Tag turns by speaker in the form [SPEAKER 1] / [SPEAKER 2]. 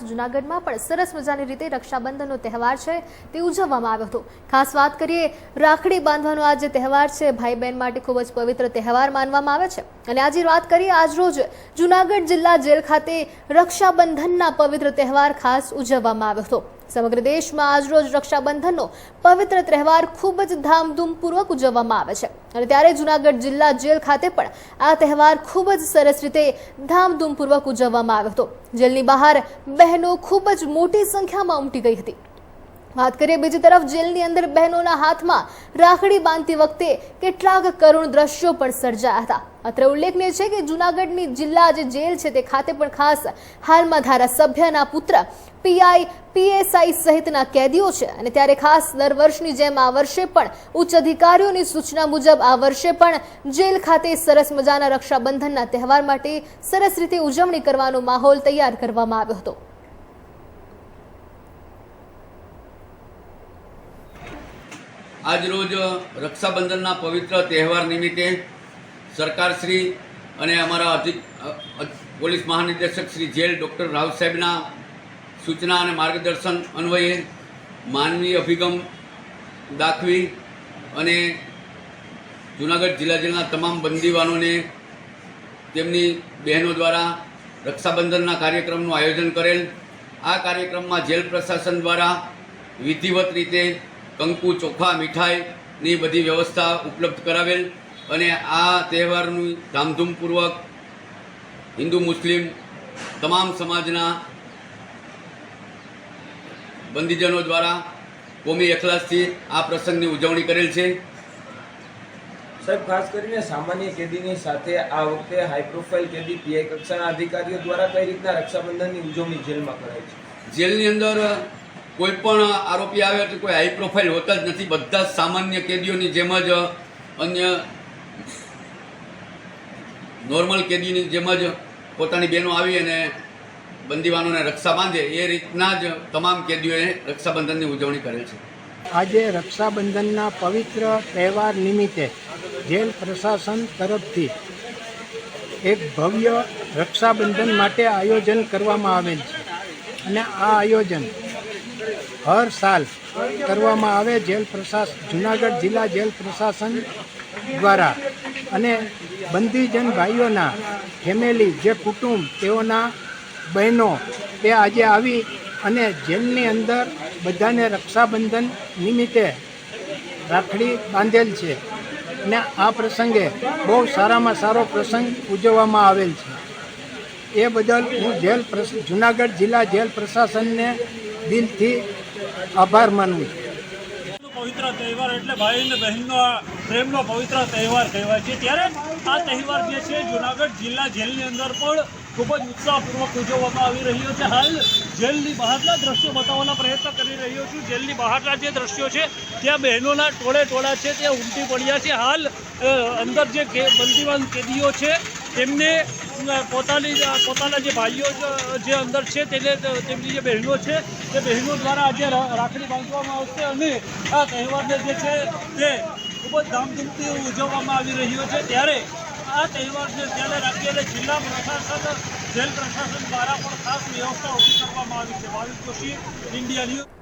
[SPEAKER 1] ખાસ જૂનાગઢમાં પણ સરસ મજાની રીતે રક્ષાબંધનનો તહેવાર છે તે ઉજવવામાં આવ્યો હતો. ખાસ વાત કરીએ, રાખડી બાંધવાનો આ જે તહેવાર છે ભાઈ બહેન માટે ખૂબ જ પવિત્ર તહેવાર માનવામાં આવે છે. અને આજે વાત કરીએ આજરોજ જૂનાગઢ જિલ્લા જેલ ખાતે રક્ષાબંધનના પવિત્ર તહેવાર ખાસ ઉજવવામાં આવ્યો હતો. સમગ્ર દેશમાં આજરોજ રક્ષાબંધનનો પવિત્ર તહેવાર ખૂબ જ ધામધૂમપૂર્વક ઉજવવામાં આવે છે. અને ત્યારે જૂનાગઢ જિલ્લા જેલ ખાતે પણ આ તહેવાર ખૂબ જ સરસ રીતે ધામધૂમપૂર્વક ઉજવવામાં આવ્યો હતો. જેલની બહાર બહેનો ખૂબ જ મોટી સંખ્યામાં ઉમટી ગઈ હતી. વાત કરીએ બીજી તરફ જેલની અંદર બહેનોના હાથમાં રાખડી બાંધતી વખતે કેટલાક કરુણ દ્રશ્યો પણ સર્જાયા હતા. અત્રે ઉલ્લેખનીય છે કે જૂનાગઢની જિલ્લા જે જેલ છે તે ખાતે પણ ખાસ હાલમાં ધારાસભ્યના પુત્ર પીઆઈ, પીએસઆઈ સહિતના કેદીઓ છે અને ત્યારે ખાસ દર વર્ષની જેમ આ વર્ષે પણ ઉચ્ચ અધિકારીઓની સૂચના મુજબ આ વર્ષે પણ જેલ ખાતે સરસ મજાના રક્ષાબંધનના તહેવાર માટે સરસ રીતે ઉજવણી કરવાનો માહોલ તૈયાર કરવામાં આવ્યો હતો.
[SPEAKER 2] આજરોજ રક્ષાબંધનના પવિત્ર તહેવાર નિમિત્તે સરકારશ્રી અને અમારા અધિક પોલીસ મહાનિર્દેશક શ્રી જેલ ડૉક્ટર રાવ સાહેબના સૂચના અને માર્ગદર્શન અન્વયે માનવીય અભિગમ દાખવી અને જૂનાગઢ જિલ્લા જેલના તમામ બંદીવાનોને તેમની બહેનો દ્વારા રક્ષાબંધનના કાર્યક્રમનું આયોજન કરેલ. આ કાર્યક્રમમાં જેલ પ્રશાસન દ્વારા વિધિવત રીતે કંકુ ચોખા મીઠાઈની બધી વ્યવસ્થા ઉપલબ્ધ કરાવેલ અને આ તહેવારનું ધામધૂમપૂર્વક હિન્દુ મુસ્લિમ તમામ સમાજના બંદીજનો દ્વારા કોમી એખલાસથી આ પ્રસંગની ઉજવણી કરેલ છે.
[SPEAKER 3] સાહેબ ખાસ કરીને સામાન્ય કેદીની સાથે આ વખતે હાઈ પ્રોફાઇલ કેદી પીઆઈ કક્ષાના અધિકારીઓ દ્વારા કઈ રીતના રક્ષાબંધનની ઉજવણી જેલમાં કરાય છે?
[SPEAKER 2] જેલની અંદર કોઈ પણ આરોપી આવે તો કોઈ હાઈ પ્રોફાઇલ હોતા જ નથી. બધા સામાન્ય કેદીઓની જેમ જ, અન્ય નોર્મલ કેદીની જેમ જ પોતાની બહેનો આવી અને બંદીવાનોને રક્ષા બાંધે. એ રીતના જ તમામ કેદીઓએ રક્ષાબંધનની ઉજવણી કરે છે.
[SPEAKER 4] આજે રક્ષાબંધનના પવિત્ર તહેવાર નિમિત્તે જેલ પ્રશાસન તરફથી એક ભવ્ય રક્ષાબંધન માટે આયોજન કરવામાં આવેલ છે. અને આ આયોજન હર સાલ કરવામાં આવે જેલ પ્રશાસન જુનાગઢ જિલ્લા જેલ પ્રશાસન દ્વારા. અને બંદીજન ભાઈઓના ફેમિલી, જે કુટુંબ, તેઓના બહેનો, તે આજે આવી અને જેલની અંદર બધાને રક્ષાબંધન નિમિત્તે રાખડી બાંધેલ છે. અને આ પ્રસંગે બહુ સારામાં સારો પ્રસંગ ઉજવવામાં આવેલ છે. એ બદલ હું જેલ જુનાગઢ જિલ્લા જેલ પ્રશાસનને દિલથી આભાર માનવું છું.
[SPEAKER 5] પવિત્ર તહેવાર એટલે ભાઈ અને બહેનનો પ્રેમનો પવિત્ર તહેવાર કહેવાય છે. ત્યારે આ તહેવાર જે છે, જુનાગઢ જિલ્લા જેલની અંદર પણ ખૂબ જ ઉત્સાહપૂર્વક ઉજવવામાં આવી રહ્યો છે. હાલ જેલની બહારના દ્રશ્યો બતાવવાના પ્રયત્ન કરી રહ્યો છું. જેલની બહારના જે દ્રશ્યો છે, ત્યાં બહેનોના ટોળે ટોળા છે, ત્યાં ઉમટી પડ્યા છે. હાલ અંદર જે બંદીવાન કેદીઓ છે તેમને પોતાની પોતાના જે ભાઈઓ જે અંદર છે, તેને તેમની જે બહેનો છે, તે બહેનો દ્વારા આજે રાખડી બાંધવામાં આવશે અને આ તહેવારને જે છે, તે ખૂબ જ ધામધૂમથી ઉજવવામાં આવી રહ્યો છે. ત્યારે આ તહેવારને ત્યારે રાખી અને જિલ્લા પ્રશાસન, જેલ પ્રશાસન દ્વારા પણ ખાસ વ્યવસ્થા ઊભી કરવામાં આવી છે. Bhavik Joshi India news.